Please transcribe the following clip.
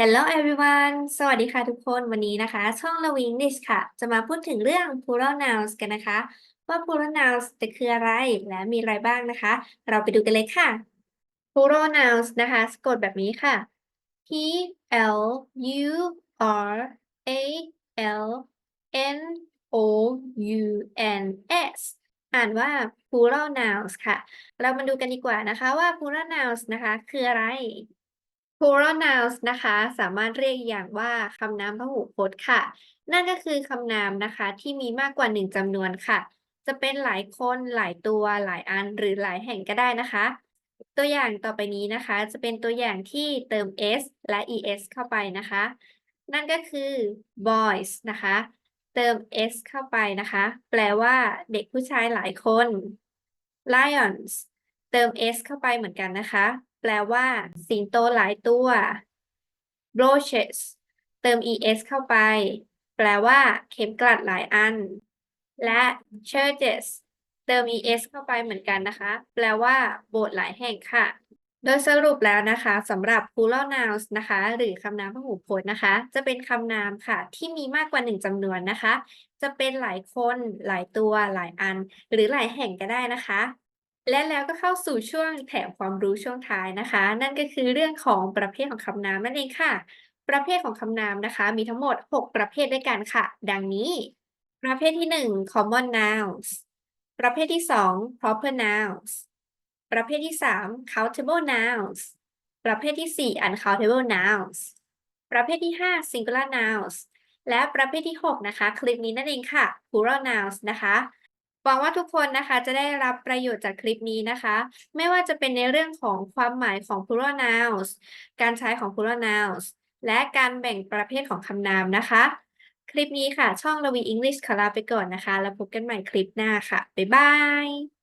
Hello everyone สวัสดีค่ะทุกคน วันนี้นะคะ ช่อง Love English ค่ะ จะมาพูดถึงเรื่อง plural nouns กันนะคะ ว่า plural nouns จะคืออะไร และมีอะไรบ้างนะคะ เราไปดูกันเลยค่ะ plural nouns นะคะ สะกดแบบนี้ค่ะ P L U R A L N O U N S อ่านว่า plural nouns ค่ะ เรามาดูกันดีกว่านะคะว่า plural nouns นะคะ คืออะไร plural nouns นะคะ สามารถเรียกอย่างว่าคำนามพหูพจน์ค่ะ นั่นก็คือคำนามนะคะที่มีมากกว่าหนึ่งจำนวนค่ะ จะเป็นหลายคนหลายตัวหลายอันหรือหลายแห่งก็ได้นะคะ ตัวอย่างต่อไปนี้นะคะ จะเป็นตัวอย่างที่เติม s และ es เข้าไปนะคะ นั่นก็คือ boys นะคะ เติม s เข้าไปนะคะ แปลว่าเด็กผู้ชายหลายคน lions เติม s เข้าไปเหมือนกันนะคะ แปลว่า สิงโตหลายตัว brooches เติม es เข้าไป แปลว่า เข็มกลัดหลายอัน และ churches เติม es เข้าไปเหมือนกันนะคะ แปลว่า โบสถ์หลายแห่งค่ะ โดยสรุปแล้วนะคะสำหรับ plural nouns นะคะ หรือคำนามพหูพจน์นะคะ จะเป็นคำนามค่ะ ที่มีมากกว่าหนึ่งจำนวนนะคะ จะเป็นหลายคน หลายตัว หลายอัน หรือหลายแห่งก็ได้นะคะ และแล้วก็เข้าสู่ช่วงแถมความรู้ช่วงท้ายนะคะ นั่นก็คือเรื่องของประเภทของคำนามนั่นเองค่ะ ประเภทของคำนามนะคะ มีทั้งหมด 6 ประเภทด้วยกันค่ะ ดังนี้ ประเภทที่ 1 common nouns ประเภทที่ 2 proper nouns ประเภทที่ 3 countable nouns ประเภทที่ 4 uncountable nouns ประเภทที่ 5 singular nouns และประเภทที่ 6 นะคะ คลิปนี้นั่นเองค่ะ plural nouns นะคะ หวังว่าทุกคนนะคะจะได้รับประโยชน์จากคลิปนี้นะคะ ไม่ว่าจะเป็นในเรื่องของความหมายของ plural nouns การใช้ของ plural nouns และการแบ่งประเภทของคำนามนะคะ คลิปนี้ค่ะ ช่อง Lavi English ขอลาไปก่อนนะคะ แล้วพบกันใหม่คลิปหน้าค่ะ บ๊ายบาย